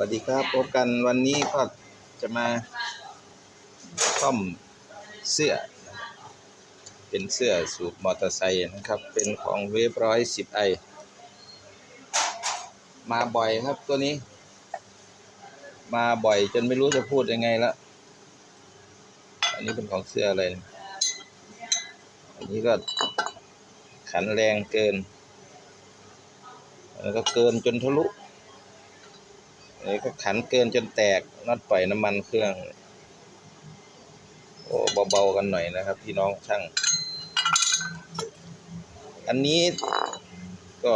วัสดีครับพบกันวันนี้ก็จะมาซ่อมเสื้อ เป็นเสื้อสูบมอเตอร์ไซค์นะครับ เป็นของเวฟร้อยสิบไอมาบ่อยครับตัวนี้ มาบ่อยจนไม่รู้จะพูดยังไงละอันนี้เป็นของเสื้ออะไรเนี่ยอันนี้ก็ขันแรงเกิน แล้วก็เกินจนทะลุอั นนี้ก็ขันเกินจนแตกน็อตปล่อยน้ำมันเครื่อง โอ้เบาๆกันหน่อยนะครับ พี่น้องช่าง อันนี้ก็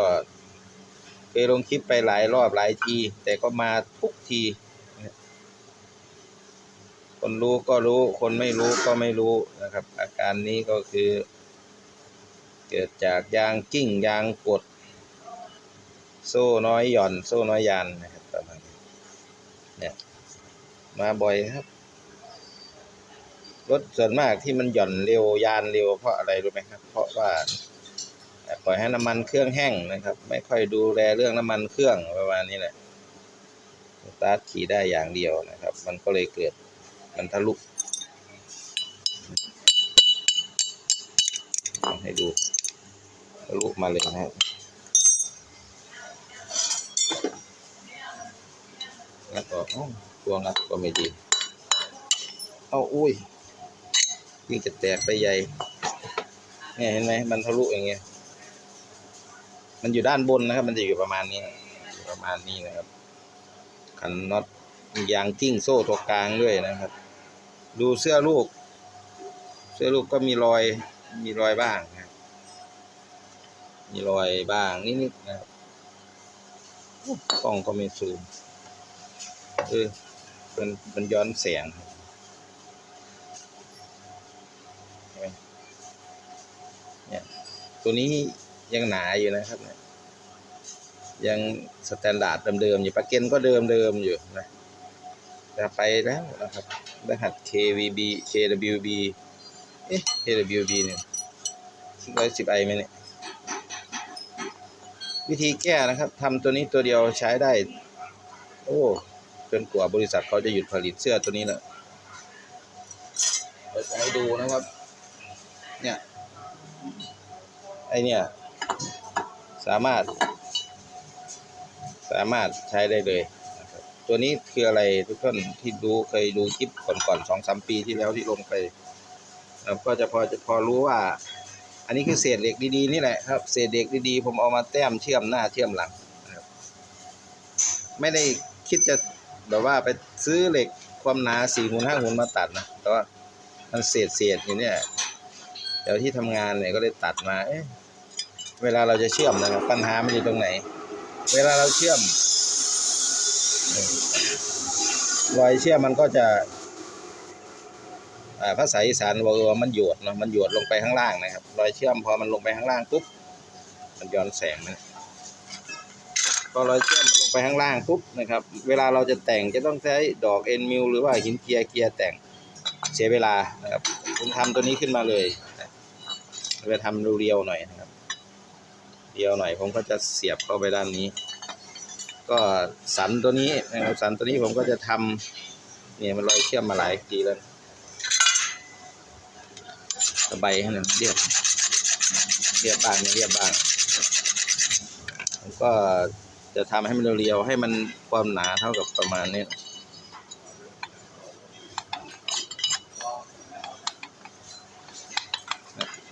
เคยลงคลิปไปหลายรอบหลายที แต่ก็มาทุกที คนรู้ก็รู้ คนไม่รู้ก็ไม่รู้นะครับ อาการนี้ก็คือ เกิดจากยางกิ้งยางกด โซ่น้อยหย่อน โซ่น้อยยานนะครับประมาณนี้ เนี่ย มาบ่อยครับ รถส่วนมากที่มันหย่อนเร็วยานเร็วเพราะอะไรรู้ไหมครับ เพราะว่าปล่อยให้น้ำมันเครื่องแห้งนะครับ ไม่ค่อยดูแลเรื่องน้ำมันเครื่องประมาณนี้แหละสตาร์ทขี่ได้อย่างเดียวนะครับ มันก็เลยเกิดมันทะลุให้ดูทะลุมาเลยนะครับ งัดออกอ้าวตัวงัดก็ไม่ดี เอาอุ้ยยิ่งจะแตกไปใหญ่เนี่ยเห็นไหมมันทะลุอย่างเงี้ย มันอยู่ด้านบนนะครับ มันจะอยู่ประมาณนี้อยู่ประมาณนี้นะครับขันน็อตยางกิ้งโซ่ตัวกลางด้วยนะครับ ดูเสื้อลูก เสื้อลูกก็มีรอยมีรอยบ้างนะมีรอยบ้างนิดๆนะครับกล้องก็ไม่ซูม เออมันมันย้อนแสงเนี่ยตัวนี้ยังหนาอยู่นะครับเนี่ยยังสแตนดาร์ดเดิมๆอยู่ปลั๊กเกนก็เดิมๆอยู่นะจะไปแล้วนะครับรหัส KVB KWB เอ๊ะ KWB เนี่ยร้อยสิบไอไหมเนี่ยวิธีแก้นะครับทำตัวนี้ตัวเดียวใช้ได้ โอ้ จนกว่าบริษัทเขาจะหยุดผลิตเสื้อตัวนี้แหละเราจะให้ดูนะครับ เนี่ย ไอเนี่ย สามารถ สามารถใช้ได้เลยตัวนี้คืออะไรทุกท่านที่ดูเคยดูคลิปก่อนๆสองสามปีที่แล้วที่ลงไปเราก็จะพอจะพอรู้ว่า อันนี้คือเศษเหล็กดีๆนี่แหละครับ เศษเหล็กดีๆผมเอามาแต้มเชื่อมหน้าเชื่อมหลังไม่ได้คิดจะ แบบว่าไปซื้อเหล็กความหนาสี่หุ่นห้าหุ่นมาตัดนะแต่ว่ามันเศษเศษอยู่เนี่ยเดี๋ยวที่ทำงานเนี่ยก็เลยตัดมาเเวลาเราจะเชื่อมนะครับปัญหามันอยู่ตรงไหน เวลาเราเชื่อมรอยเชื่อมมันก็จะอ่าภาษาอีสานบอกว่ามันหยดเนาะมันหยดลงไปข้างล่างนะครับ รอยเชื่อมพอมันลงไปข้างล่างปุ๊บมันย้อนแสงนะ พอเราเชื่อมมันลงไปข้างล่างปุ๊บนะครับ เวลาเราจะแต่งจะต้องใช้ดอกเอ็นมิลหรือว่าหินเกียร์เกียร์แต่งเสียเวลานะครับผมทำตัวนี้ขึ้นมาเลยนะไปทำเรียวๆหน่อยนะครับ เรียวหน่อยผมก็จะเสียบเข้าไปด้านนี้ ก็สันตัวนี้นะครับสันตัวนี้ผมก็จะทำเนี่ยมันรอยเชื่อมมาหลายทีแล้วตะไบให้มันเรียบเรียบบ้างไม่เรียบบ้างผมก็ จะทำให้มันเรียวๆให้มันความหนาเท่ากับประมาณนี้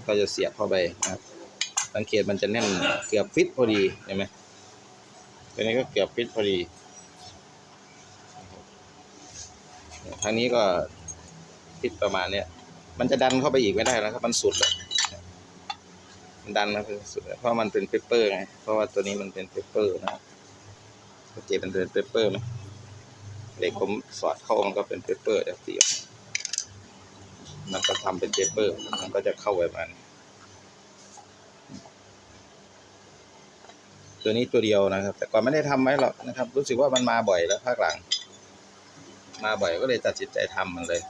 ก็จะเสียบเข้าไปนะครับสังเกตมันจะแน่นเกือบฟิตพอดีเห็นไหมตัวนี้ก็เกือบฟิตพอดีทางนี้ก็ฟิตประมาณเนี้ยมันจะดันเข้าไปอีกไม่ได้แล้วครับ มันสุดแล้วมันดันนะคือสุดเพราะมันเป็นเปเปอร์ไงเพราะว่าตัวนี้มันเป็นเปเปอร์นะครับ เกตมันเป็นเปเปอร์ไหมเหล็กผมสอดเข้ามันก็เป็นเปเปอร์จากสีมันก็ทำเป็นเปเปอร์ มันก็จะเข้าไปมัน ตัวนี้ตัวเดียวนะครับ แต่ก่อนไม่ได้ทำไว้หรอกนะครับ รู้สึกว่ามันมาบ่อยแล้วภาคหลัง มาบ่อยก็เลยตัดสินใจทำมันเลย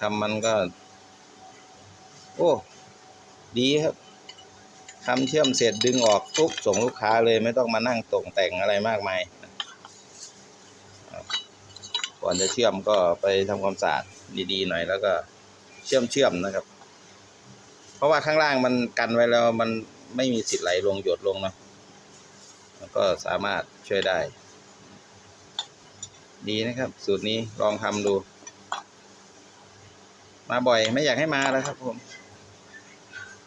ทำมันก็ โอ้ ดีครับ ทำเชื่อมเสร็จดึงออกปุ๊บส่งลูกค้าเลยไม่ต้องมานั่งตกแต่งอะไรมากมายก่อนจะเชื่อมก็ไปทำความสะอาดดีๆหน่อยแล้วก็เชื่อมเชื่อมนะครับ เพราะว่าข้างล่างมันกันไว้แล้วมันไม่มีสิทธิ์ไหลลงหยดลงเนาะก็สามารถช่วยได้ ดีนะครับ สูตรนี้ลองทำดู มาบ่อยไม่อยากให้มาแล้วครับผม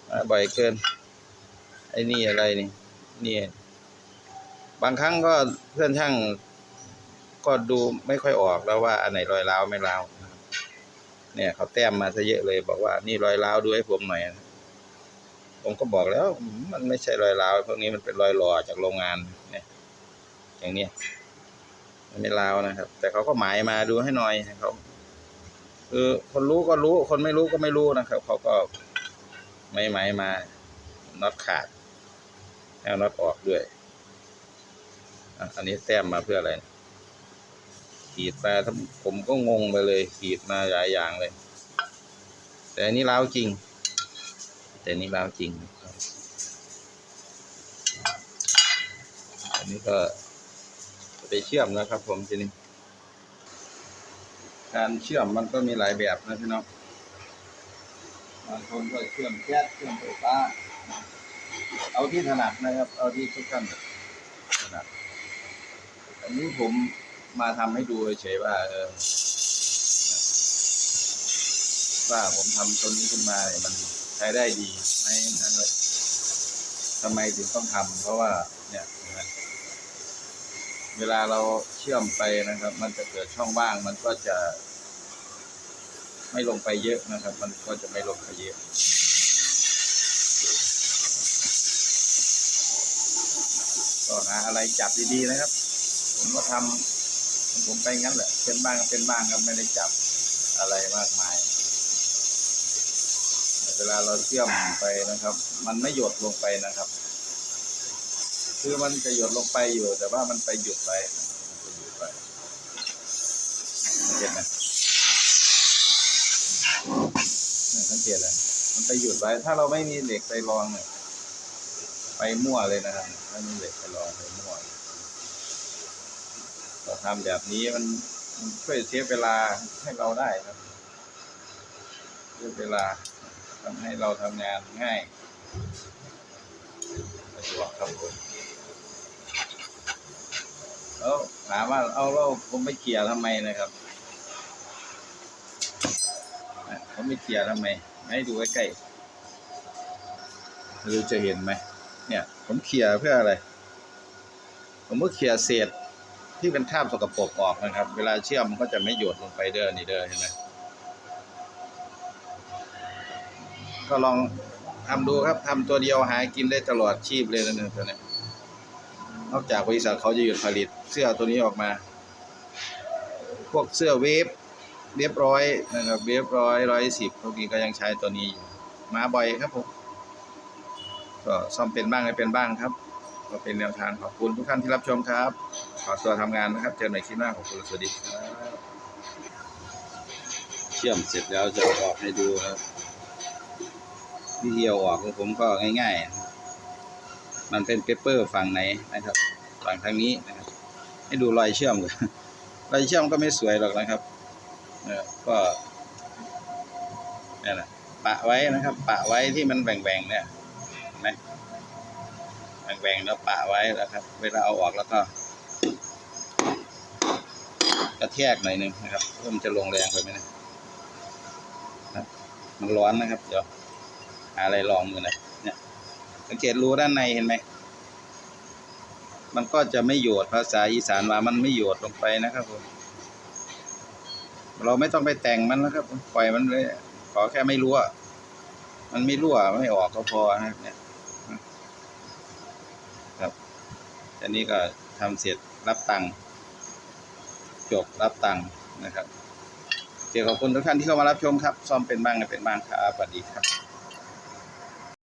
มาบ่อยเกิน ไอ้นี่อะไรนี่นี่บางครั้งก็เพื่อนช่างก็ดูไม่ค่อยออกแล้วว่าอันไหนรอยร้าวไม่ร้าวเนี่ยเขาแต้มมาซะเยอะเลย บอกว่านี่รอยร้าวดูให้ผมหน่อยผมก็บอกแล้ว มันไม่ใช่รอยร้าวพวกนี้มันเป็นรอยหล่อจากโรงงานเนี่ย อย่างเนี้ยมันไม่ร้าวนะครับ แต่เขาก็หมายมาดูให้หน่อยเขาคือคนรู้ก็รู้ คนไม่รู้ก็ไม่รู้นะครับเขาก็ไม่หมายมาน็อตขาด แล้วน็อตออกด้วยอะอันนี้แต้มมาเพื่ออะไร ขีดมาทั้งผมก็งงไปเลย ขีดมาหลายอย่างเลย แต่อันนี้ล้าวจริง แต่อันนี้ล้าวจริง อันนี้ก็จะไปเชื่อมนะครับ ผมทีนี้การเชื่อมมันก็มีหลายแบบนะพี่น้องบางคนก็เชื่อมแก๊สเชื่อมไฟฟ้า เอาที่ถนัดนะครับ เอาที่ทุกท่านถนัดอันนี้ผมมาทำให้ดูเฉยว่าเออว่าผมทำตัวนี้ขึ้นมาเนี่ยมันใช้ได้ดีไหมนั่นเลยทำไมถึงต้องทำเพราะว่า เนี่ยเวลาเราเชื่อมไปนะครับ มันจะเกิดช่องว่างมันก็จะ ไม่ลงไปเยอะนะครับ มันก็จะไม่ลงไปเยอะ ก็หาอะไรจับดีๆนะครับ ผมก็ทำผมไปงั้นแหละเป็นบ้างก็เป็นบ้างครับไม่ได้จับอะไรมากมาย เวลาเราเชื่อมไปนะครับ มันไม่หยดลงไปนะครับ คือมันจะหยดลงไปอยู่ แต่ว่ามันไปหยุดไปไปหยุดไปสังเกตไหมนี่สังเกตเลยมันไปหยุดไว้ ถ้าเราไม่มีเหล็กไปรองเนี่ย ไปมั่วเลยนะครับถ้ามีเหล็กไปรองไปมั่วเราทำแบบนี้มันช่วยเซฟเวลาให้เราได้ครับเซฟเวลาทำให้เราทำงานง่ายสะดวกครับผมแล้วถามว่าเอาเราผมไม่เขี่ยทำไมนะครับผมไม่เขี่ยทำไม ให้ดูใกล้ๆหรือจะเห็นไหม เนี่ย ผมเขี่ยร์เพื่ออะไร ผมก็เขี่ยร์เศษที่เป็นคราบสกปรกออกนะครับ เวลาเชื่อมมันก็จะไม่หยดลงไปเด้อนี่เด้อเห็นไหมก็ลองทำดูครับทำตัวเดียวหากินได้ตลอดชีพเลยนะเนี่ยตัวนี้นอกจากบริษัทเขาจะหยุดผลิตเสื้อตัวนี้ออกมา พวกเสื้อเวฟเรียบร้อยนะครับเวฟร้อยร้อยสิบพวกนี้ก็ยังใช้ตัวนี้อยู่มาบ่อยครับผม ก็ซ่อมเป็นบ้างไม่เป็นบ้างครับ ก็เป็นแนวทางขอบคุณทุกท่านที่รับชมครับ ขอตัวทำงานนะครับ เจอกันใหม่คลิปหน้าขอบคุณสวัสดีครับเชื่อมเสร็จแล้วจะออกให้ดูครับวิธีเอาออกของผมก็ง่าย ๆ มันเป็นเปเปอร์ฝั่งไหนนะครับฝั่งทางนี้นะครับ ให้ดูรอยเชื่อมกันรอยเชื่อมก็ไม่สวยหรอกนะครับเออก็นี่นแหละปะไว้นะครับ ปะไว้ที่มันแบ่งๆเนี่ย ไหมแบ่งแล้วปะไว้แล้วครับ เวลาเอาออกแล้วก็ กระแทกหน่อยหนึงนะครับเพื่อมันจะลงแรงไปไหมนะมันร้อนนะครับ เดี๋ยวหาอะไรลองมือหน่อยเนี่ยสังเกตรูด้านในเห็นไหมมันก็จะไม่โยดภาษาอีสานว่ามันไม่โยดลงไปนะครับผมเราไม่ต้องไปแต่งมันนะครับปล่อยมันเลย ขอแค่ไม่รั่ว มันไม่รั่วไม่ออกก็พอนะครับเนี่ย ครับ อันนี้ก็ทำเสร็จรับตังค์จบรับตังค์นะครับเดี๋ยวขอบคุณทุกท่านที่เข้ามารับชมครับซ่อมเป็นบ้างไม่เป็นบ้างครับสวัสดีครับ